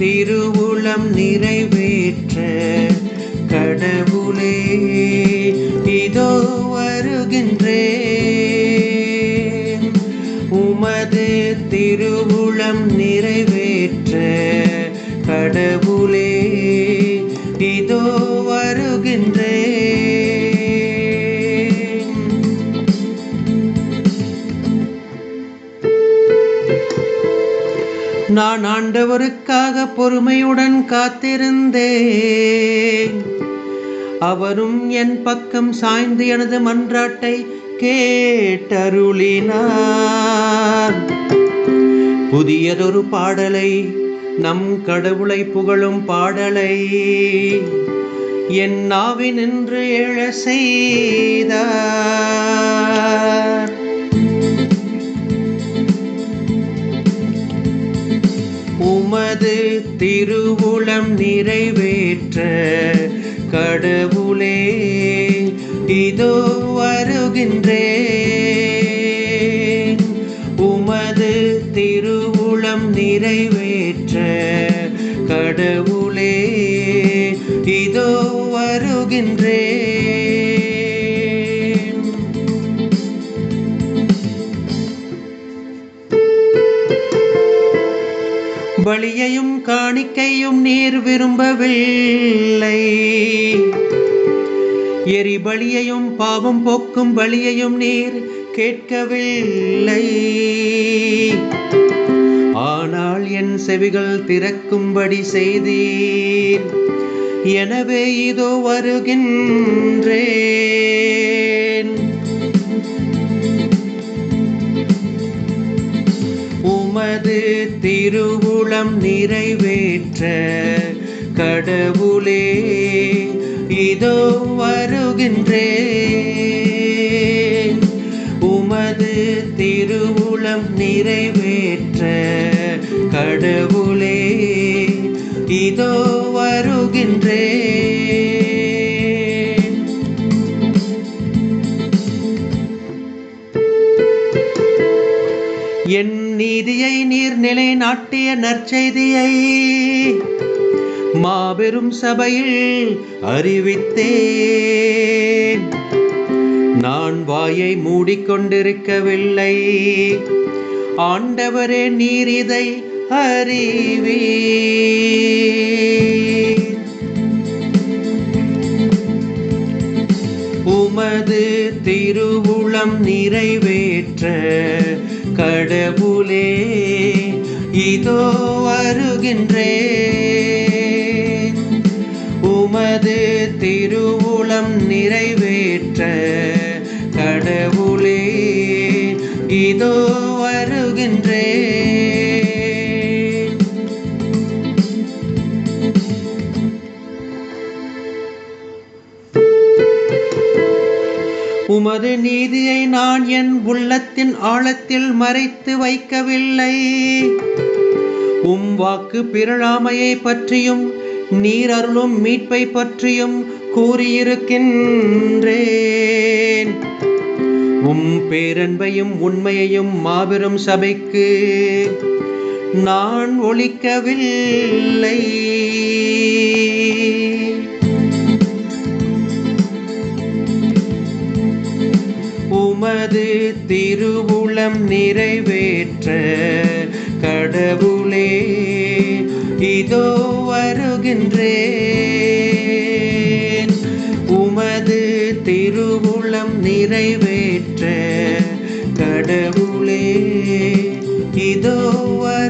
திருவுளம் நிறைவேற்ற கடவுளே இதோ வருகின்றேன். உமது திருவுளம் நிறைவேற்ற நான் ஆண்டவருக்காக பொறுமையுடன் காத்திருந்தேன். அவரும் என் பக்கம் சாய்ந்து எனது மன்றாட்டை கேட்டருளினார். புதியதொரு பாடலை நம் கடவுளை புகழும் பாடலை என் நாவினின்று எழ செய்தார். உமது திருவுளம் நிறைவேற்ற கடவுளே இதோ வருகின்றேன் உமது திருவுளம் நிறைவேற்ற கடவுளே இதோ வருகின்றேன் பலியையும் காணிக்கையும் நீர் விரும்பவில்லை. எரிபலியையும் பாவம் போக்கும் பலியையும் நீர் கேட்கவில்லை. ஆனால் என் செவிகள் திறக்கும்படி செய்தீர். எனவே இதோ வருகின்றேன். உமது உள்ளம் நிறைவேற்ற கடவுளே இதோ வருகின்றேன். உமது திருவுளம் நிறைவேற்ற கடவுளே இதோ நீதியை நீர் நிலைநாட்டிய நற்செய்தியை மாபெரும் சபையில் அறிவித்தேன். நான் வாயை மூடிக்கொண்டிருக்கவில்லை. ஆண்டவரே நீர் இதை அறிவீர். நிறைவேற்ற கடவுளே இதோ வருகின்றேன். உமது திருவுளம் நிறைவேற்ற கடவுளே இதோ வருகின்றேன். உமது நீதியை நான் என் உள்ளத்தின் ஆழத்தில் மறைத்து வைக்கவில்லை. உம் வாக்கு பிறழாமையை பற்றியும் நீர் அருளும் மீட்பை பற்றியும் கூறியிருக்கின்றேன். உம் பேரன்பையும் உண்மையையும் மாபெரும் சபைக்கு நான் ஒழிக்கவில்லை. திருவுளம் நிறைவேற்ற கடவுளே இதோ வருகின்றேன். உமது திருவுளம் நிறைவேற்ற கடவுளே இதோ வரு